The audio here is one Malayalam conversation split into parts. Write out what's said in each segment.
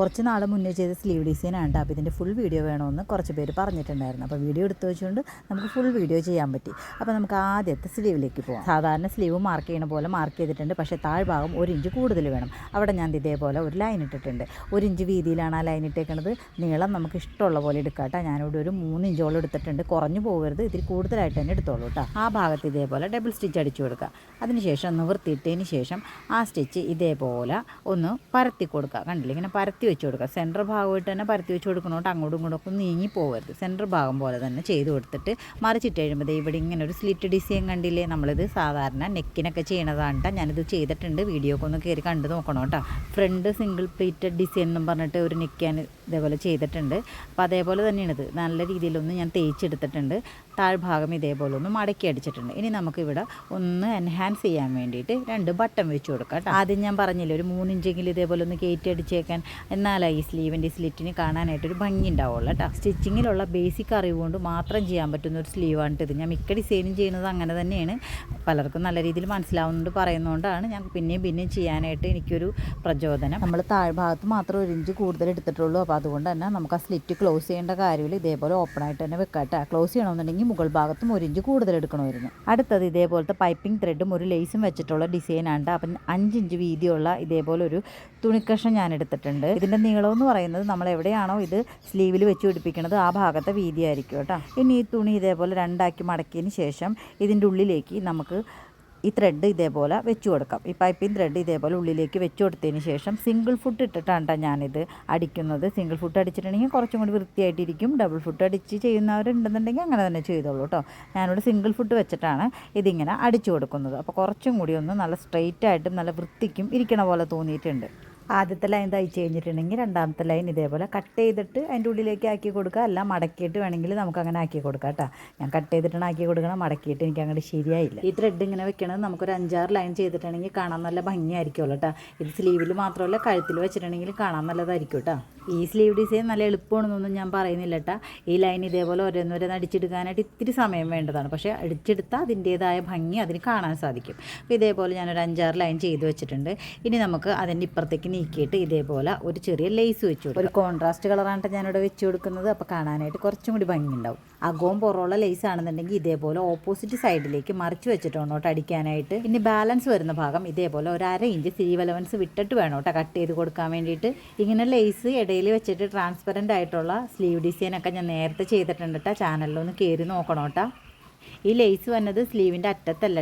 കുറച്ച് നാൾ മുന്നേ ചെയ്ത സ്ലീവ് ഡിസൈൻ ആണ് അപ്പോൾ ഇതിന്റെ ഫുൾ വീഡിയോ വേണമെന്ന് കുറച്ച് പേര് പറഞ്ഞിട്ടുണ്ടായിരുന്നു. അപ്പോൾ വീഡിയോ എടുത്തു വെച്ചുകൊണ്ട് നമുക്ക് ഫുൾ വീഡിയോ ചെയ്യാൻ പറ്റി. അപ്പോൾ നമുക്ക് ആദ്യത്തെ സ്ലീവിലേക്ക് പോകാം സാധാരണ സ്ലീവ് മാർക്ക് ചെയ്യണ പോലെ മാർക്ക് ചെയ്തിട്ടുണ്ട്. പക്ഷേ താഴ്ഭാഗം ഒരു ഇഞ്ച് കൂടുതൽ വേണം. അവിടെ ഞാൻ ഇതേപോലെ ഒരു ലൈൻ ഇട്ടിട്ടുണ്ട്. ഒരു ഇഞ്ച് വീതിയിലാണ് ആ ലൈൻ ഇട്ടേക്കുന്നത് നീളം നമുക്ക് ഇഷ്ടമുള്ള പോലെ എടുക്കാം കേട്ടോ ഞാനിവിടെ ഒരു മൂന്ന് ഇഞ്ചോളം എടുത്തിട്ടുണ്ട്. കുറഞ്ഞു പോകരുത്. ഇതിൽ കൂടുതലായിട്ട് തന്നെ എടുത്തോളൂ കേട്ടോ ആ ഭാഗത്ത് ഇതേപോലെ ഡബിൾ സ്റ്റിച്ച് അടിച്ചു കൊടുക്കുക. അതിനുശേഷം നിവർത്തിയിട്ടതിന് ശേഷം ആ സ്റ്റിച്ച് ഇതേപോലെ ഒന്ന് പരത്തി കൊടുക്കുക. കണ്ടില്ല? ഇങ്ങനെ പരത്തി വെച്ച് കൊടുക്കുക. സെന്റർ ഭാഗമായിട്ട് തന്നെ പരത്തി വെച്ച് കൊടുക്കണോട്ട് അങ്ങോട്ടും ഇങ്ങോട്ടും ഒക്കെ നീങ്ങി പോകരുത് സെന്റർ ഭാഗം പോലെ തന്നെ ചെയ്ത് കൊടുത്തിട്ട് മറിച്ചിട്ട് കഴിയുമ്പോൾ ഇവിടെ ഇങ്ങനെ ഒരു സ്ലിറ്റ് ഡിസൈൻ കണ്ടില്ലേ? നമ്മളിത് സാധാരണ നെക്കിനൊക്കെ ചെയ്യണതാണ് കേട്ടോ. ഞാനിത് ചെയ്തിട്ടുണ്ട്. വീഡിയോ ഒക്കെ ഒന്ന് കയറി കണ്ടു നോക്കണം കേട്ടോ. ഫ്രണ്ട് സിംഗിൾ പ്ലേറ്റഡ് ഡിസൈൻ എന്നും പറഞ്ഞിട്ട് ഒരു നെക്ക് ഞാൻ ഇതേപോലെ ചെയ്തിട്ടുണ്ട്. അപ്പോൾ അതേപോലെ തന്നെയാണിത്. നല്ല രീതിയിലൊന്ന് ഞാൻ തേച്ചെടുത്തിട്ടുണ്ട്. താഴ്ഭാഗം ഇതേപോലെ ഒന്ന് മടക്കി അടിച്ചിട്ടുണ്ട്. ഇനി നമുക്കിവിടെ ഒന്ന് എൻഹാൻസ് ചെയ്യാൻ വേണ്ടിയിട്ട് രണ്ട് ബട്ടൺ വെച്ച് കൊടുക്കാം കേട്ടോ. ആദ്യം ഞാൻ പറഞ്ഞില്ലേ ഒരു മൂന്നിഞ്ചെങ്കിലും ഇതേപോലെ ഒന്ന് കയറ്റി അടിച്ചേക്കാൻ. എന്നാലേ ഈ സ്ലീവിന്റെ സ്ലിറ്റിന് കാണാനായിട്ടൊരു ഭംഗി ഉണ്ടാവുള്ളൂ കേട്ടോ. സ്റ്റിച്ചിങ്ങിലുള്ള ബേസിക് അറിവ് കൊണ്ട് മാത്രം ചെയ്യാൻ പറ്റുന്ന ഒരു സ്ലീവാണ് ഇത് ഞാൻ മിക്ക ഡിസൈനും ചെയ്യുന്നത് അങ്ങനെ തന്നെയാണ്. പലർക്കും നല്ല രീതിയിൽ മനസ്സിലാവുന്നുണ്ട് പറയുന്നതുകൊണ്ടാണ് ഞാൻ പിന്നെയും പിന്നെയും ചെയ്യാനായിട്ട് എനിക്കൊരു പ്രചോദനം. നമ്മൾ താഴ്ഭാഗത്ത് മാത്രം ഒരു ഇഞ്ച് കൂടുതൽ എടുത്തിട്ടുള്ളൂ. അപ്പോൾ അതുകൊണ്ട് തന്നെ നമുക്ക് ആ സ്ലിറ്റ് ക്ലോസ് ചെയ്യേണ്ട കാര്യമില്ല. ഇതേപോലെ ഓപ്പൺ ആയിട്ട് തന്നെ വെക്കാട്ടെ ക്ലോസ് ചെയ്യണമെന്നുണ്ടെങ്കിൽ മുകൾ ഭാഗത്തും ഒരു ഇഞ്ച് കൂടുതൽ എടുക്കണമായിരുന്നു. അടുത്തത് ഇതേപോലത്തെ പൈപ്പിംഗ് ത്രെഡും ഒരു ലേസും വെച്ചിട്ടുള്ള ഡിസൈനാണ് അപ്പം അഞ്ച് ഇഞ്ച് വീതിയുള്ള ഇതേപോലെ ഒരു തുണിക്കഷം ഞാൻ എടുത്തിട്ടുണ്ട്. ഇതിന്റെ നീളം എന്ന് പറയുന്നത് നമ്മൾ എവിടെയാണോ ഇത് സ്ലീവിൽ വെച്ച് പിടിപ്പിക്കുന്നത് ആ ഭാഗത്തെ വീതിയായിരിക്കും കേട്ടോ. ഇനി ഈ തുണി ഇതേപോലെ രണ്ടാക്കി മടക്കിയതിന് ശേഷം ഇതിന്റെ ഉള്ളിലേക്ക് നമുക്ക് ഈ ത്രെഡ് ഇതേപോലെ വെച്ച് കൊടുക്കാം. ഈ പൈപ്പിംഗ് ത്രെഡ് ഇതേപോലെ ഉള്ളിലേക്ക് വെച്ച് കൊടുത്തതിന് ശേഷം സിംഗിൾ ഫുട്ട് ഇട്ടിട്ടാണ് ട്ടോ ഞാനിത് അടിക്കുന്നത്. സിംഗിൾ ഫുട്ട് അടിച്ചിട്ടുണ്ടെങ്കിൽ കുറച്ചും കൂടി വൃത്തിയായിട്ടിരിക്കും. ഡബിൾ ഫുട്ട് അടിച്ച് ചെയ്യുന്നവരുണ്ടെന്നുണ്ടെങ്കിൽ അങ്ങനെ തന്നെ ചെയ്തോളൂ കേട്ടോ ഞാനിവിടെ സിംഗിൾ ഫുട്ട് വെച്ചിട്ടാണ് ഇതിങ്ങനെ അടിച്ചു കൊടുക്കുന്നത്. അപ്പോൾ കുറച്ചും കൂടി ഒന്ന് നല്ല സ്ട്രെയിറ്റ് ആയിട്ടും നല്ല വൃത്തിക്കും ഇരിക്കണ പോലെ തോന്നിയിട്ടുണ്ട്. ആദ്യത്തെ ലൈൻ തയ്ച്ച് കഴിഞ്ഞിട്ടുണ്ടെങ്കിൽ രണ്ടാമത്തെ ലൈൻ ഇതേപോലെ കട്ട് ചെയ്തിട്ട് അതിന്റെ ഉള്ളിലേക്ക് ആക്കി കൊടുക്കുക. അല്ല മടക്കിയിട്ട് വേണമെങ്കിൽ നമുക്ക് അങ്ങനെ ആക്കി കൊടുക്കാം കേട്ടോ. ഞാൻ കട്ട് ചെയ്തിട്ടാണ് ആക്കി കൊടുക്കണം മടക്കിയിട്ട് എനിക്ക് അങ്ങോട്ട് ശരിയായില്ല. ഈ ത്രെഡ് ഇങ്ങനെ വെക്കണത് നമുക്കൊരു അഞ്ചാറ് ലൈൻ ചെയ്തിട്ടുണ്ടെങ്കിൽ കാണാൻ നല്ല ഭംഗിയായിരിക്കുമല്ലോ കേട്ടോ. ഇത് സ്ലീവിൽ മാത്രമല്ല കഴുത്തിൽ വെച്ചിട്ടുണ്ടെങ്കിൽ കാണാൻ നല്ലതായിരിക്കും കേട്ടോ. ഈ സ്ലീവ് ഡിസൈൻ നല്ല എളുപ്പമാണെന്നൊന്നും ഞാൻ പറയുന്നില്ല കേട്ടോ ഈ ലൈൻ ഇതേപോലെ ഓരോന്നോരോന്ന് അടിച്ചെടുക്കാനായിട്ട് ഇത്തിരി സമയം വേണ്ടതാണ്. പക്ഷേ അടിച്ചെടുത്താൽ അതിന്റേതായ ഭംഗി അതിന് കാണാൻ സാധിക്കും. അപ്പോൾ ഇതേപോലെ ഞാനൊരു അഞ്ചാറ് ലൈൻ ചെയ്ത് വെച്ചിട്ടുണ്ട്. ഇനി നമുക്ക് അതിന്റെ ഇപ്പുറത്തേക്ക് നീക്കിയിട്ട് ഇതേപോലെ ഒരു ചെറിയ ലേസ് വെച്ചു ഒരു കോൺട്രാസ്റ്റ് കളറാണ് ഞാനിവിടെ വെച്ച് കൊടുക്കുന്നത്. അപ്പോൾ കാണാനായിട്ട് കുറച്ചും കൂടി ഭംഗി ഉണ്ടാവും അകവും പുറമുള്ള ലേസ് ആണെന്നുണ്ടെങ്കിൽ ഇതേപോലെ ഓപ്പോസിറ്റ് സൈഡിലേക്ക് മറിച്ച് വെച്ചിട്ട് വേണം കേട്ടോ അടിക്കാനായിട്ട്. ഇനി ബാലൻസ് വരുന്ന ഭാഗം ഇതേപോലെ ഒരു അര ഇഞ്ച് സ്ലീവ് അലവൻസ് വിട്ടിട്ട് വേണം കേട്ടോ കട്ട് ചെയ്ത് കൊടുക്കാൻ വേണ്ടിയിട്ട്. ഇങ്ങനെ ലേസ് ഇടയിൽ വെച്ചിട്ട് ട്രാൻസ്പെറന്റ് ആയിട്ടുള്ള സ്ലീവ് ഡിസൈനൊക്കെ ഞാൻ നേരത്തെ ചെയ്തിട്ടുണ്ട് കേട്ടോ. ചാനലിലൊന്ന് കയറി നോക്കണം കേട്ടോ. ഈ ലേസ് വന്നത് സ്ലീവിന്റെ അറ്റത്തല്ല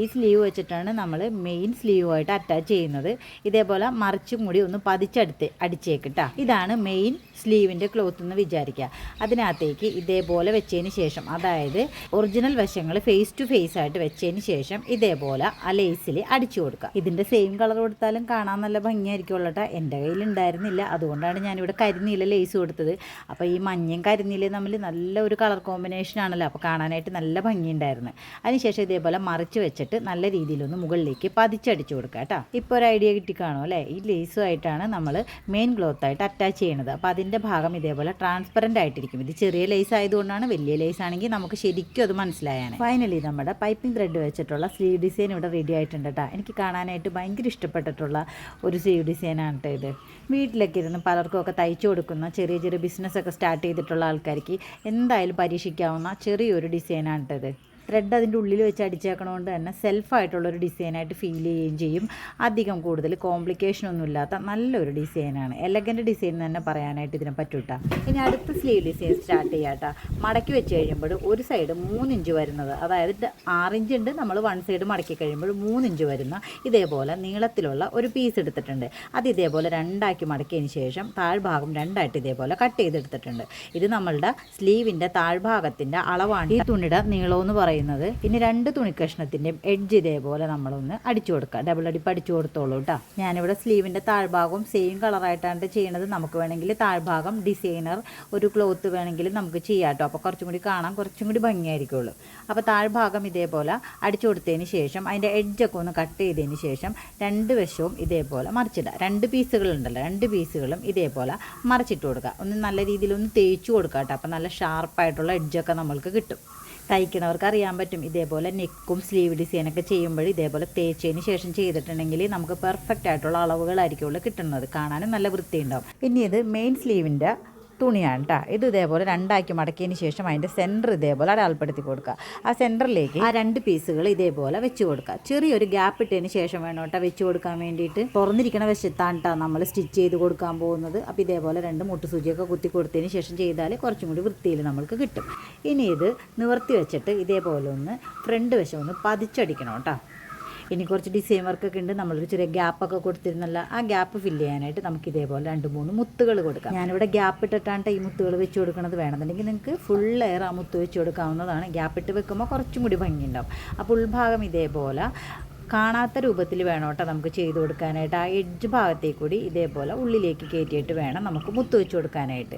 ഈ സ്ലീവ് വെച്ചിട്ടാണ് നമ്മൾ മെയിൻ സ്ലീവുമായിട്ട് അറ്റാച്ച് ചെയ്യുന്നത്. ഇതേപോലെ മറിച്ചും കൂടി ഒന്ന് പതിച്ചെടുത്ത് അടിച്ചേക്കിട്ടാ. ഇതാണ് മെയിൻ സ്ലീവിന്റെ ക്ലോത്ത് എന്ന് വിചാരിക്കുക അതിനകത്തേക്ക് ഇതേപോലെ വെച്ചതിന് ശേഷം അതായത് ഒറിജിനൽ വശങ്ങൾ ഫേസ് ടു ഫേസ് ആയിട്ട് വെച്ചതിന് ശേഷം ഇതേപോലെ ആ ലേസിൽ അടിച്ചു കൊടുക്കുക ഇതിന്റെ സെയിം കളർ കൊടുത്താലും കാണാൻ നല്ല ഭംഗിയായിരിക്കുമല്ലോ കേട്ടോ എന്റെ കയ്യിൽ ഉണ്ടായിരുന്നില്ല. അതുകൊണ്ടാണ് ഞാനിവിടെ കരിനീല ലേസ് കൊടുത്തത്. അപ്പോൾ ഈ മഞ്ഞയും കരിനീലയും തമ്മിൽ നല്ല ഒരു കളർ കോമ്പിനേഷൻ ആണല്ലോ. അപ്പോൾ കാണാനായിട്ട് നല്ല ഭംഗിയുണ്ടായിരുന്നു. അതിനുശേഷം ഇതേപോലെ മറിച്ച് വെച്ചിട്ട് നല്ല രീതിയിലൊന്ന് മുകളിലേക്ക് പതിച്ചടിച്ചു കൊടുക്കുക കേട്ടോ. ഇപ്പോൾ ഒരു ഐഡിയ കിട്ടി കാണും അല്ലേ? ഈ ലേസുമായിട്ടാണ് നമ്മൾ മെയിൻ ക്ലോത്ത് ആയിട്ട് അറ്റാച്ച് ചെയ്യുന്നത് അപ്പോൾ അതിന്റെ ഭാഗം ഇതേപോലെ ട്രാൻസ്പെറന്റ് ആയിട്ടിരിക്കും. ഇത് ചെറിയ ലേസ് ആയതുകൊണ്ടാണ് വലിയ ലേസ് ആണെങ്കിൽ നമുക്ക് ശരിക്കും അത് മനസ്സിലായാണ്. ഫൈനലി നമ്മുടെ പൈപ്പിംഗ് ത്രെഡ് വെച്ചിട്ടുള്ള സ്ലീവ് ഡിസൈൻ ഇവിടെ റെഡി ആയിട്ടുണ്ട് കേട്ടോ. എനിക്ക് കാണാനായിട്ട് ഭയങ്കര ഇഷ്ടപ്പെട്ടിട്ടുള്ള ഒരു സ്ലീവ് ഡിസൈനാണ് കേട്ടോ ഇത്. വീട്ടിലൊക്കെ ഇരുന്ന് പലർക്കും ഒക്കെ തയ്ച്ചു കൊടുക്കുന്ന ചെറിയ ചെറിയ ബിസിനസ്സൊക്കെ സ്റ്റാർട്ട് ചെയ്തിട്ടുള്ള ആൾക്കാർക്ക് എന്തായാലും പരീക്ഷിക്കാവുന്ന ചെറിയൊരു ഡിസൈനാണ് കേട്ടോ ഇത് ത്രെഡ് അതിന്റെ ഉള്ളിൽ വെച്ച് അടിച്ചേക്കണോണ്ട് തന്നെ സെൽഫായിട്ടുള്ളൊരു ഡിസൈനായിട്ട് ഫീൽ ചെയ്യുകയും ചെയ്യും. അധികം കൂടുതൽ കോംപ്ലിക്കേഷൻ ഒന്നും ഇല്ലാത്ത നല്ലൊരു ഡിസൈനാണ് എലഗന്റ് ഡിസൈൻ തന്നെ പറയാനായിട്ട് ഇതിനെ പറ്റൂട്ട. ഇനി അടുത്ത സ്ലീവ് ഡിസൈൻ സ്റ്റാർട്ട് ചെയ്യാട്ടാ. മടക്കി വെച്ച് കഴിയുമ്പോൾ ഒരു സൈഡ് മൂന്നിഞ്ച് വരുന്നത്. അതായത് ആറിഞ്ച് ഉണ്ട്. നമ്മൾ വൺ സൈഡ് മടക്കി കഴിയുമ്പോൾ മൂന്നിഞ്ച് വരുന്ന ഇതേപോലെ നീളത്തിലുള്ള ഒരു പീസ് എടുത്തിട്ടുണ്ട്. അത് ഇതേപോലെ രണ്ടാക്കി മടക്കിയതിന് ശേഷം താഴ്ഭാഗം രണ്ടായിട്ട് ഇതേപോലെ കട്ട് ചെയ്തെടുത്തിട്ടുണ്ട്. ഇത് നമ്മളുടെ സ്ലീവിന്റെ താഴ്ഭാഗത്തിന്റെ അളവാണ്. ഈ തുണിയുടെ നീളമെന്ന് പറയുന്നത് പിന്നെ രണ്ട് തുണി തുണിക്കഷ്ണത്തിന്റെയും എഡ്ജ് ഇതേപോലെ നമ്മളൊന്ന് അടിച്ചു കൊടുക്കുക ഡബിൾ അടിപ്പ് അടിച്ചു കൊടുത്തോളൂ കേട്ടോ ഞാനിവിടെ സ്ലീവിന്റെ താഴ്ഭാഗവും സെയിം കളറായിട്ടാണ് ചെയ്യണത്. നമുക്ക് വേണമെങ്കിൽ താഴ്ഭാഗം ഡിസൈനർ ഒരു ക്ലോത്ത് വേണമെങ്കിൽ നമുക്ക് ചെയ്യാം കേട്ടോ അപ്പോൾ കുറച്ചും കൂടി കാണാൻ കുറച്ചും കൂടി ഭംഗിയായിരിക്കുള്ളൂ. അപ്പോൾ താഴ്ഭാഗം ഇതേപോലെ അടിച്ചു കൊടുത്തതിന് ശേഷം അതിന്റെ എഡ്ജൊക്കെ ഒന്ന് കട്ട് ചെയ്തതിന് ശേഷം രണ്ട് വശവും ഇതേപോലെ മറിച്ചിടുക രണ്ട് പീസുകളുണ്ടല്ലോ രണ്ട് പീസുകളും ഇതേപോലെ മറിച്ചിട്ട് കൊടുക്കുക ഒന്ന് നല്ല രീതിയിൽ ഒന്ന് തേച്ചു കൊടുക്കുക കേട്ടോ അപ്പോൾ നല്ല ഷാർപ്പായിട്ടുള്ള എഡ്ജൊക്കെ നമ്മൾക്ക് കിട്ടും. തയ്ക്കുന്നവർക്ക് അറിയാൻ പറ്റും. ഇതേപോലെ നെക്കും സ്ലീവ് ഡിസൈനൊക്കെ ചെയ്യുമ്പോൾ ഇതേപോലെ തേച്ചതിന് ശേഷം ചെയ്തിട്ടുണ്ടെങ്കിൽ നമുക്ക് പെർഫെക്റ്റ് ആയിട്ടുള്ള അളവുകളായിരിക്കും കിട്ടുന്നത്. കാണാനും നല്ല വൃത്തിയുണ്ടാവും. ഇനി ഇത് മെയിൻ സ്ലീവിന്റെ തുണിയാണ് കേട്ടോ ഇത് ഇതേപോലെ രണ്ടാക്കി മടക്കിയതിന് ശേഷം അതിന്റെ സെന്റർ ഇതേപോലെ അടയാളപ്പെടുത്തി കൊടുക്കുക. ആ സെന്ററിലേക്ക് ആ രണ്ട് പീസുകൾ ഇതേപോലെ വെച്ച് കൊടുക്കുക. ചെറിയൊരു ഗ്യാപ്പ് ഇട്ടതിന് ശേഷം വേണം കേട്ടോ വെച്ച് കൊടുക്കാൻ വേണ്ടിയിട്ട്. തുറന്നിരിക്കണ വശത്താണ് കേട്ടോ നമ്മൾ സ്റ്റിച്ച് ചെയ്ത് കൊടുക്കാൻ പോകുന്നത്. അപ്പോൾ ഇതേപോലെ രണ്ട് മുട്ടുസൂചിയൊക്കെ കുത്തി കൊടുത്തതിന് ശേഷം ചെയ്താൽ കുറച്ചും കൂടി വൃത്തിയിൽ നമ്മൾക്ക് കിട്ടും. ഇനി ഇത് നിവർത്തി വെച്ചിട്ട് ഇതേപോലെ ഒന്ന് ഫ്രണ്ട് വശം ഒന്ന് പതിച്ചടിക്കണം കേട്ടോ ഇനി കുറച്ച് ഡിസൈൻ വർക്കൊക്കെ ഉണ്ട്. നമ്മളൊരു ചെറിയ ഗ്യാപ്പൊക്കെ കൊടുത്തിരുന്നല്ല. ആ ഗ്യാപ്പ് ഫില്ല് ചെയ്യാനായിട്ട് നമുക്ക് ഇതേപോലെ രണ്ട് മൂന്ന് മുത്തുകൾ കൊടുക്കാം. ഞാനിവിടെ ഗ്യാപ്പ് ഇട്ടിട്ടാണ് ഈ മുത്തുകൾ വെച്ച് കൊടുക്കുന്നത് വേണമെന്നുണ്ടെങ്കിൽ നിങ്ങൾക്ക് ഫുൾ എയർ ആ മുത്ത് വെച്ച് കൊടുക്കാവുന്നതാണ്. ഗ്യാപ്പ് ഇട്ട് വെക്കുമ്പോൾ കുറച്ചും കൂടി ഭംഗിയുണ്ടാവും. അപ്പോൾ ഉൾഭാഗം ഇതേപോലെ കാണാത്ത രൂപത്തിൽ വേണം കേട്ടോ നമുക്ക് ചെയ്ത് കൊടുക്കാനായിട്ട്. ആ എഡ്ജ് ഭാഗത്തേക്ക് കൂടി ഇതേപോലെ ഉള്ളിലേക്ക് കയറ്റിയിട്ട് വേണം നമുക്ക് മുത്ത് വെച്ച് കൊടുക്കാനായിട്ട്.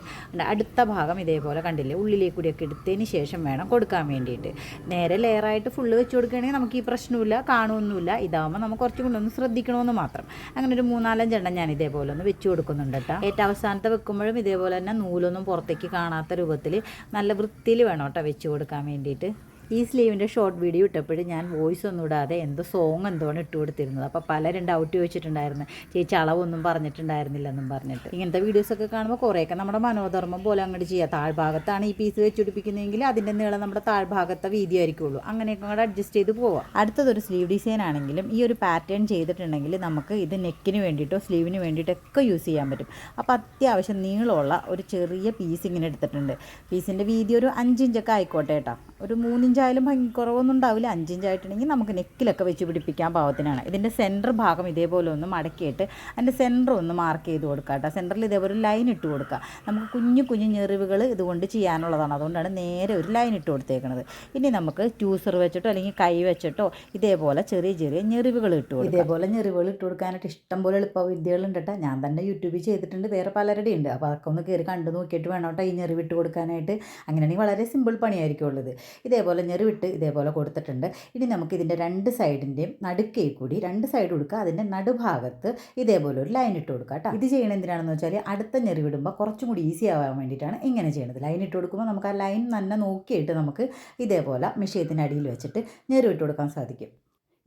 അടുത്ത ഭാഗം ഇതേപോലെ കണ്ടില്ലേ? ഉള്ളിലേക്ക് കൂടിയൊക്കെ എടുത്തതിന് ശേഷം വേണം കൊടുക്കാൻ വേണ്ടിയിട്ട്. നേരെ ലെയറായിട്ട് ഫുള്ള് വെച്ച് കൊടുക്കുകയാണെങ്കിൽ നമുക്ക് ഈ പ്രശ്നമില്ല കാണുമൊന്നുമില്ല ഇതാകുമ്പോൾ നമുക്ക് കുറച്ചും കൂടി ഒന്ന് ശ്രദ്ധിക്കണമെന്ന് മാത്രം. അങ്ങനെ ഒരു മൂന്നാലഞ്ചെണ്ണം ഞാൻ ഇതേപോലെ ഒന്ന് വെച്ച് കൊടുക്കുന്നുണ്ട് കേട്ടോ. ഏറ്റവും അവസാനത്തെ വെക്കുമ്പോഴും ഇതേപോലെ തന്നെ നൂലൊന്നും പുറത്തേക്ക് കാണാത്ത രൂപത്തിൽ നല്ല വൃത്തിയിൽ വേണം കേട്ടോ വെച്ച് കൊടുക്കാൻ വേണ്ടിയിട്ട്. ഈ സ്ലീവിന്റെ ഷോർട്ട് വീഡിയോ ഇട്ടപ്പോഴും ഞാൻ വോയിസ് ഒന്നും ഇടാതെ എന്തോ സോങ് എന്തോണ് ഇട്ട് കൊടുത്തിരുന്നത്. അപ്പോൾ പലരും ഡൗട്ട് ചോദിച്ചിട്ടുണ്ടായിരുന്നു. ചേച്ചി അളവൊന്നും പറഞ്ഞിട്ടുണ്ടായിരുന്നില്ലെന്നും പറഞ്ഞിട്ട്. ഇങ്ങനത്തെ വീഡിയോസൊക്കെ കാണുമ്പോൾ കുറേയൊക്കെ നമ്മുടെ മനോധർമ്മം പോലെ അങ്ങോട്ട് ചെയ്യുക താഴ്ഭാഗത്താണ് ഈ പീസ് വെച്ചുപിടിപ്പിക്കുന്നതെങ്കിൽ അതിന്റെ നീളം നമ്മുടെ താഴ്ഭാഗത്തെ വീതി ആയിരിക്കുള്ളൂ. അങ്ങനെയൊക്കെ കൂടെ അഡ്ജസ്റ്റ് ചെയ്ത് പോവാം. അടുത്തതൊരു സ്ലീവ് ഡിസൈൻ ആണെങ്കിലും ഈ ഒരു പാറ്റേൺ ചെയ്തിട്ടുണ്ടെങ്കിൽ നമുക്ക് ഇത് നെക്കിന് വേണ്ടിയിട്ടോ സ്ലീവിന് വേണ്ടിയിട്ടൊക്കെ യൂസ് ചെയ്യാൻ പറ്റും. അപ്പോൾ അത്യാവശ്യം നീളമുള്ള ഒരു ചെറിയ പീസ് ഇങ്ങനെ എടുത്തിട്ടുണ്ട്. പീസിന്റെ വീതി ഒരു അഞ്ചിഞ്ചൊക്കെ ആയിക്കോട്ടെ കേട്ടോ ഒരു മൂന്നിഞ്ചായാലും ഭംഗി കുറവൊന്നും ഉണ്ടാവില്ല. അഞ്ചിഞ്ചായിട്ടുണ്ടെങ്കിൽ നമുക്ക് നെക്കിലൊക്കെ വെച്ച് പിടിപ്പിക്കാൻ പാകത്തിനാണ്. ഇതിന്റെ സെന്റർ ഭാഗം ഇതേപോലെ ഒന്ന് മടക്കിയിട്ട് അതിന്റെ സെന്റർ ഒന്ന് മാർക്ക് ചെയ്ത് കൊടുക്കുക കേട്ടോ. സെന്ററിൽ ഇതേപോലെ ലൈൻ ഇട്ട് കൊടുക്കുക. നമുക്ക് കുഞ്ഞു കുഞ്ഞു ഞെറിവുകൾ ഇതുകൊണ്ട് ചെയ്യാനുള്ളതാണ്. അതുകൊണ്ടാണ് നേരെ ഒരു ലൈൻ ഇട്ട് കൊടുത്തേക്കുന്നത് ഇനി നമുക്ക് ട്യൂസർ വെച്ചിട്ടോ അല്ലെങ്കിൽ കൈ വെച്ചിട്ടോ ഇതേപോലെ ചെറിയ ചെറിയ ഞെറിവുകൾ ഇട്ട് കൊടുക്കുക. ഇതേപോലെ ഞെറിവുകൾ ഇട്ട് കൊടുക്കാനായിട്ട് ഇഷ്ടംപോലെ എളുപ്പ വിദ്യകളുണ്ട് കേട്ടോ. ഞാൻ തന്നെ യൂട്യൂബിൽ ചെയ്തിട്ടുണ്ട്. വേറെ പലരുടെയും ഉണ്ട്. അപ്പോൾ അതൊക്കെ ഒന്ന് കയറി കണ്ടു നോക്കിയിട്ട് വേണം കേട്ടോ ഈ ഞെറിവിട്ട് കൊടുക്കാനായിട്ട്. അങ്ങനെയാണെങ്കിൽ വളരെ സിമ്പിൾ പണിയായിരിക്കും ഉള്ളത്. ഇതേപോലെ ഞെറിവിട്ട് ഇതേപോലെ കൊടുത്തിട്ടുണ്ട്. ഇനി നമുക്ക് ഇതിന്റെ രണ്ട് സൈഡിന്റെയും നടുക്കേ കൂടി രണ്ട് സൈഡ് കൊടുക്കുക. അതിന്റെ നടുഭാഗത്ത് ഇതേപോലെ ഒരു ലൈൻ ഇട്ട് കൊടുക്കുക കേട്ടോ. ഇത് ചെയ്യണത് എന്തിനാണെന്ന് വെച്ചാൽ അടുത്ത ഞെറിവിടുമ്പോൾ കുറച്ചും കൂടി ഈസി ആവാൻ വേണ്ടിയിട്ടാണ് ഇങ്ങനെ ചെയ്യണത്. ലൈൻ ഇട്ട് കൊടുക്കുമ്പോൾ നമുക്ക് ആ ലൈൻ തന്നെ നോക്കിയിട്ട് നമുക്ക് ഇതേപോലെ മിഷയത്തിന്റെ അടിയിൽ വെച്ചിട്ട് ഞെറിവിട്ട് കൊടുക്കാൻ സാധിക്കും.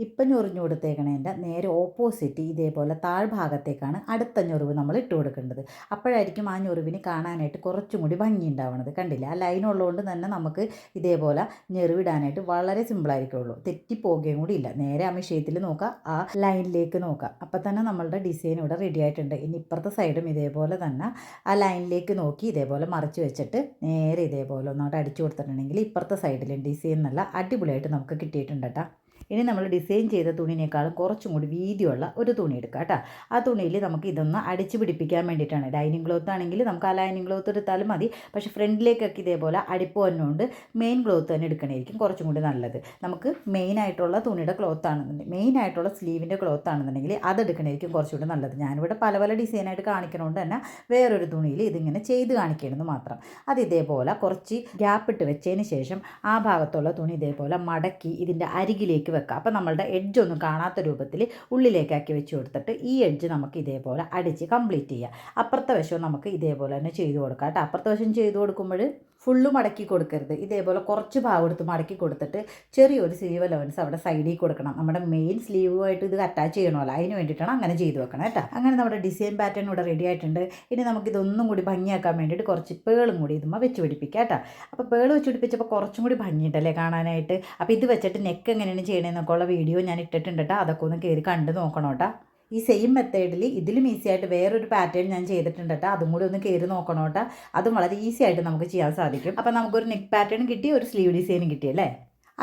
ഇപ്പം ഞൊറിഞ്ഞു കൊടുത്തേക്കണേന്റെ നേരെ ഓപ്പോസിറ്റ് ഇതേപോലെ താഴ്ഭാഗത്തേക്കാണ് അടുത്ത ഞൊറിവ് നമ്മൾ ഇട്ട് കൊടുക്കേണ്ടത്. അപ്പോഴായിരിക്കും ആ ഞൊറിവിന് കാണാനായിട്ട് കുറച്ചും കൂടി ഭംഗി ഉണ്ടാവുന്നത് കണ്ടില്ല? ആ ലൈൻ ഉള്ളതുകൊണ്ട് തന്നെ നമുക്ക് ഇതേപോലെ ഞെറിവിടാനായിട്ട് വളരെ സിമ്പിളായിരിക്കുള്ളൂ തെറ്റിപ്പോകുകയും കൂടി ഇല്ല. നേരെ ആ വിഷയത്തിൽ നോക്കുക. ആ ലൈനിലേക്ക് നോക്കുക. അപ്പം തന്നെ നമ്മളുടെ ഡിസൈൻ ഇവിടെ റെഡി ആയിട്ടുണ്ട്. ഇനി ഇപ്പുറത്തെ സൈഡും ഇതേപോലെ തന്നെ ആ ലൈനിലേക്ക് നോക്കി ഇതേപോലെ മറിച്ച് വെച്ചിട്ട് നേരെ ഇതേപോലെ ഒന്നോട്ട് അടിച്ചു കൊടുത്തിട്ടുണ്ടെങ്കിൽ ഇപ്പുറത്തെ സൈഡിലും ഡിസൈൻ നല്ല അടിപൊളിയായിട്ട് നമുക്ക് കിട്ടിയിട്ടുണ്ട് കേട്ടോ. ഇനി നമ്മൾ ഡിസൈൻ ചെയ്ത തുണിനേക്കാളും കുറച്ചും കൂടി വീതിയുള്ള ഒരു തുണി എടുക്കുക കേട്ടോ. ആ തുണിയിൽ നമുക്ക് ഇതൊന്ന് അടിച്ച് പിടിപ്പിക്കാൻ വേണ്ടിയിട്ടാണ്. ഡൈനിങ് ക്ലോത്ത് ആണെങ്കിൽ നമുക്ക് ആ ലൈനിങ് ക്ലോത്ത് എടുത്താലും മതി. പക്ഷേ ഫ്രണ്ടിലേക്കൊക്കെ ഇതേപോലെ അടിപ്പ് വന്നുകൊണ്ട് മെയിൻ ക്ലോത്ത് തന്നെ എടുക്കണമായിരിക്കും കുറച്ചും കൂടി നല്ലത്. നമുക്ക് മെയിൻ ആയിട്ടുള്ള തുണിയുടെ ക്ലോത്ത് ആണെന്നുണ്ടെങ്കിൽ മെയിൻ ആയിട്ടുള്ള സ്ലീവിന്റെ ക്ലോത്ത് ആണെന്നുണ്ടെങ്കിൽ അത് എടുക്കണമായിരിക്കും കുറച്ചുകൂടി നല്ലത്. ഞാനിവിടെ പല പല ഡിസൈനായിട്ട് കാണിക്കണോണ്ട് തന്നെ വേറൊരു തുണിയിൽ ഇതിങ്ങനെ ചെയ്ത് കാണിക്കണമെന്ന് മാത്രം. അത് ഇതേപോലെ കുറച്ച് ഗ്യാപ്പ് ഇട്ട് വെച്ചതിന് ശേഷം ആ ഭാഗത്തുള്ള തുണി ഇതേപോലെ മടക്കി ഇതിന്റെ അരികിലേക്ക് വെക്കുക അപ്പോൾ നമ്മളുടെ എഡ്ജ് ഒന്നും കാണാത്ത രൂപത്തിൽ ഉള്ളിലേക്കാക്കി വെച്ച് കൊടുത്തിട്ട് ഈ എഡ്ജ് നമുക്ക് ഇതേപോലെ അടിച്ച് കംപ്ലീറ്റ് ചെയ്യുക അപ്പുറത്തെ വശവും നമുക്ക് ഇതേപോലെ തന്നെ ചെയ്ത് കൊടുക്കാം കേട്ടോ. അപ്പുറത്തെ വശം ചെയ്ത് കൊടുക്കുമ്പോൾ ഫുള്ള് മടക്കി കൊടുക്കരുത്. ഇതേപോലെ കുറച്ച് ഭാഗം എടുത്ത് മടക്കി കൊടുത്തിട്ട് ചെറിയൊരു സ്ലീവ് അലവൻസ് അവിടെ സൈഡിൽ കൊടുക്കണം. നമ്മുടെ മെയിൻ സ്ലീവുമായിട്ട് ഇത് അറ്റാച്ച് ചെയ്യണമല്ലോ. അതിന് വേണ്ടിയിട്ടാണ് അങ്ങനെ ചെയ്ത് വെക്കണം കേട്ടോ. അങ്ങനെ നമ്മുടെ ഡിസൈൻ പാറ്റേൺ ഇവിടെ റെഡി ആയിട്ടുണ്ട്. ഇനി നമുക്ക് ഇതൊന്നും കൂടി ഭംഗിയാക്കാൻ വേണ്ടിയിട്ട് കുറച്ച് പേളും കൂടി ഇതുമ്മ വെച്ച് പിടിപ്പിക്കാം കേട്ടോ. അപ്പോൾ പേൾ വെച്ച് പിടിപ്പിച്ചപ്പോൾ കുറച്ചും കൂടി ഭംഗിയുണ്ടല്ലേ കാണാനായിട്ട്? അപ്പോൾ ഇത് വെച്ചിട്ട് നെക്ക് എങ്ങനെയാണ് ചെയ്യണമെന്നൊക്കെ ഉള്ള വീഡിയോ ഞാൻ ഇട്ടിട്ടുണ്ട് കേട്ടോ. അതൊക്കെ ഒന്ന് കയറി കണ്ട് നോക്കണം കേട്ടോ. ഈ സെയിം മെത്തേഡിൽ ഇതിലും ഈസി ആയിട്ട് വേറൊരു പാറ്റേൺ ഞാൻ ചെയ്തിട്ടുണ്ട് കേട്ടോ അതും കൂടി ഒന്ന് കയറി നോക്കണം കേട്ടോ അതും വളരെ ഈസി ആയിട്ട് നമുക്ക് ചെയ്യാൻ സാധിക്കും. അപ്പോൾ നമുക്കൊരു നെക്ക് പാറ്റേൺ കിട്ടി ഒരു സ്ലീവ് ഡിസൈനും കിട്ടി അല്ലേ?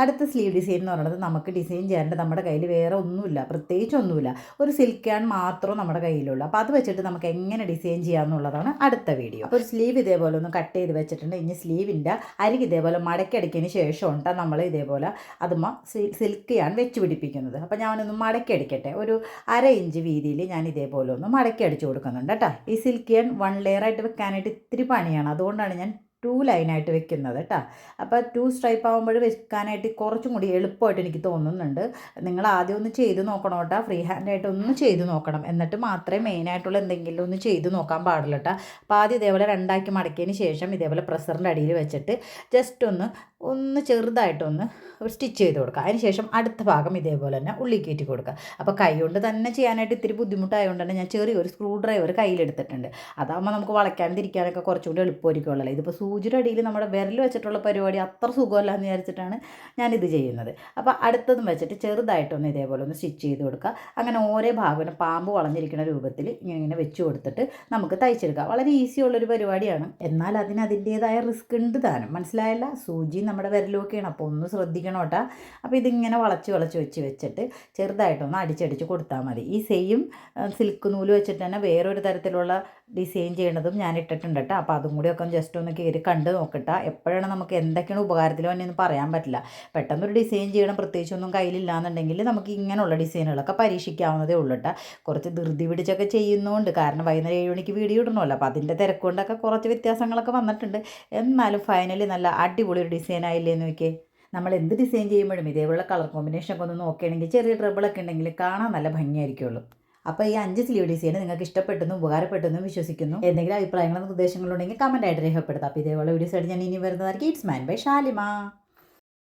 അടുത്ത സ്ലീവ് ഡിസൈൻ എന്ന് പറയുന്നത് നമുക്ക് ഡിസൈൻ ചെയ്യേണ്ട നമ്മുടെ കയ്യിൽ വേറെ ഒന്നുമില്ല പ്രത്യേകിച്ച് ഒന്നുമില്ല. ഒരു സിൽക്ക് ആൻഡ് മാത്രം നമ്മുടെ കയ്യിലുള്ളൂ. അപ്പോൾ അത് വെച്ചിട്ട് നമുക്ക് എങ്ങനെ ഡിസൈൻ ചെയ്യാമെന്നുള്ളതാണ് അടുത്ത വീഡിയോ. അപ്പോൾ ഒരു സ്ലീവ് ഇതേപോലെ ഒന്ന് കട്ട് ചെയ്ത് വെച്ചിട്ടുണ്ട്. ഇനി സ്ലീവിന്റെ അരികെ ഇതേപോലെ മടക്കി അടിക്കുന്നതിന് ശേഷം ഉണ്ടാ നമ്മൾ ഇതേപോലെ അതുമ്മ സിൽക്ക് ഞാൻ വെച്ച് പിടിപ്പിക്കുന്നത്. അപ്പോൾ ഞാനൊന്ന് മടക്കി അടിക്കട്ടെ ഒരു അര ഇഞ്ച് വീതിയിൽ ഞാൻ ഇതേപോലെ ഒന്ന് മടക്കി അടിച്ചു കൊടുക്കുന്നുണ്ട് കേട്ടോ. ഈ സിൽക്ക് ഞാൻ വൺ ലെയർ ആയിട്ട് വെക്കാനായിട്ട് ഇത്തിരി പണിയാണ്. അതുകൊണ്ടാണ് ഞാൻ ടു ലൈനായിട്ട് വെക്കുന്നത് കേട്ടോ അപ്പോൾ ടു സ്ട്രൈപ്പ് ആകുമ്പോൾ വെക്കാനായിട്ട് കുറച്ചും കൂടി എളുപ്പമായിട്ട് എനിക്ക് തോന്നുന്നുണ്ട്. നിങ്ങൾ ആദ്യം ഒന്ന് ചെയ്ത് നോക്കണം കേട്ടോ ഫ്രീ ഹാൻഡായിട്ട് ഒന്ന് ചെയ്ത് നോക്കണം. എന്നിട്ട് മാത്രമേ മെയിനായിട്ടുള്ള എന്തെങ്കിലും ഒന്ന് ചെയ്ത് നോക്കാൻ പാടുള്ളൂ കേട്ടോ അപ്പോൾ ആദ്യം ഇതേപോലെ രണ്ടാക്കി മടക്കിയതിന് ശേഷം ഇതേപോലെ പ്രസറിന്റെ അടിയിൽ വെച്ചിട്ട് ജസ്റ്റ് ഒന്ന് ഒന്ന് ചെറുതായിട്ടൊന്ന് സ്റ്റിച്ച് ചെയ്ത് കൊടുക്കുക. അതിനുശേഷം അടുത്ത ഭാഗം ഇതേപോലെ തന്നെ ഉള്ളി കയറ്റി കൊടുക്കുക. അപ്പോൾ കൈ കൊണ്ട് തന്നെ ചെയ്യാനായിട്ട് ഇത്തിരി ബുദ്ധിമുട്ടായതുകൊണ്ട് തന്നെ ഞാൻ ചെറിയൊരു സ്ക്രൂ ഡ്രൈവർ കയ്യിലെടുത്തിട്ടുണ്ട്. അതാകുമ്പോൾ നമുക്ക് വളയ്ക്കാണ്ടിരിക്കാനൊക്കെ തിരിക്കാനൊക്കെ കുറച്ചുകൂടി എളുപ്പമായിരിക്കുമല്ലോ. ഇതിപ്പോൾ സൂചിയുടെ അടിയിൽ നമ്മുടെ വിരൽ വെച്ചിട്ടുള്ള പരിപാടി അത്ര സുഖമല്ല എന്ന് വിചാരിച്ചിട്ടാണ് ഞാനിത് ചെയ്യുന്നത്. അപ്പോൾ അടുത്തതും വെച്ചിട്ട് ചെറുതായിട്ടൊന്ന് ഇതേപോലെ ഒന്ന് സ്റ്റിച്ച് ചെയ്ത് കൊടുക്കുക. അങ്ങനെ ഓരോ ഭാഗം പാമ്പ് വളഞ്ഞിരിക്കുന്ന രൂപത്തിൽ ഇങ്ങനെ ഇങ്ങനെ വെച്ച് കൊടുത്തിട്ട് നമുക്ക് തയ്ച്ചെടുക്കാം. വളരെ ഈസി ഉള്ളൊരു പരിപാടിയാണ്. എന്നാൽ അതിന് അതിന്റേതായ റിസ്ക് ഉണ്ട് താനും. മനസ്സിലായല്ല? സൂചി നമ്മുടെ വിരലുമൊക്കെയാണ്. അപ്പോൾ ഒന്ന് ശ്രദ്ധിക്കണം കേട്ടോ. അപ്പോൾ ഇതിങ്ങനെ വളച്ച് വളച്ച് വെച്ച് വെച്ചിട്ട് ചെറുതായിട്ടൊന്ന് അടിച്ചടിച്ച് കൊടുത്താൽ മതി. ഈ സെയിം സിൽക്ക് നൂൽ വെച്ചിട്ട് തന്നെ വേറൊരു തരത്തിലുള്ള ഡിസൈൻ ചെയ്യണതും ഞാൻ ഇട്ടിട്ടുണ്ട് കേട്ടോ. അപ്പോൾ അതും കൂടി ഒക്കെ ജസ്റ്റ് ഒന്ന് കയറി കണ്ട് നോക്കട്ടെ. എപ്പോഴാണ് നമുക്ക് എന്തൊക്കെയാണ് ഉപകാരത്തിൽ വന്നതെന്ന് പറയാൻ പറ്റില്ല. പെട്ടെന്നൊരു ഡിസൈൻ ചെയ്യണം. പ്രത്യേകിച്ചൊന്നും കയ്യിലില്ലാന്നുണ്ടെങ്കിൽ നമുക്ക് ഇങ്ങനെയുള്ള ഡിസൈനുകളൊക്കെ പരീക്ഷിക്കാവുന്നതേ ഉള്ളൂ കേട്ടോ. കുറച്ച് ധൃതി പിടിച്ചൊക്കെ ചെയ്യുന്നുണ്ട്. കാരണം വൈകുന്നേരം ഏഴ് മണിക്ക് വീഡിയോ ഇടണമല്ലോ. അപ്പോൾ അതിന്റെ തിരക്കുകൊണ്ടൊക്കെ കുറച്ച് വ്യത്യാസങ്ങളൊക്കെ വന്നിട്ടുണ്ട്. എന്നാലും ഫൈനലി നല്ല അടിപൊളി ഒരു ഡിസൈൻ ആയില്ലേ എന്ന് നോക്കിയേ? നമ്മൾ എന്ത് ഡിസൈൻ ചെയ്യുമ്പോഴും ഇതേപോലെ കളർ കോമ്പിനേഷൻ ഒക്കെ ഒന്ന് നോക്കുകയാണെങ്കിൽ ചെറിയ ട്രബിളൊക്കെ ഉണ്ടെങ്കിൽ കാണാൻ നല്ല ഭംഗിയായിരിക്കുള്ളൂ. അപ്പോൾ ഈ അഞ്ച് സ്ലീവ് ഡിസൈൻ നിങ്ങൾക്ക് ഇഷ്ടപ്പെട്ടെന്നും ഉപകാരപ്പെട്ടെന്നും വിശ്വസിക്കുന്നു. എന്തെങ്കിലും അഭിപ്രായങ്ങളും നിർദ്ദേശങ്ങളുണ്ടെങ്കിൽ ഉണ്ടെങ്കിൽ കമന്റ് ആയിട്ട് രേഖപ്പെടുത്താം. അപ്പോൾ ഇതേപോലെ വീഡിയോസ് ആയിട്ട് ഞാൻ ഇനി വരുന്നതായിരിക്കും. It's man by Shalimar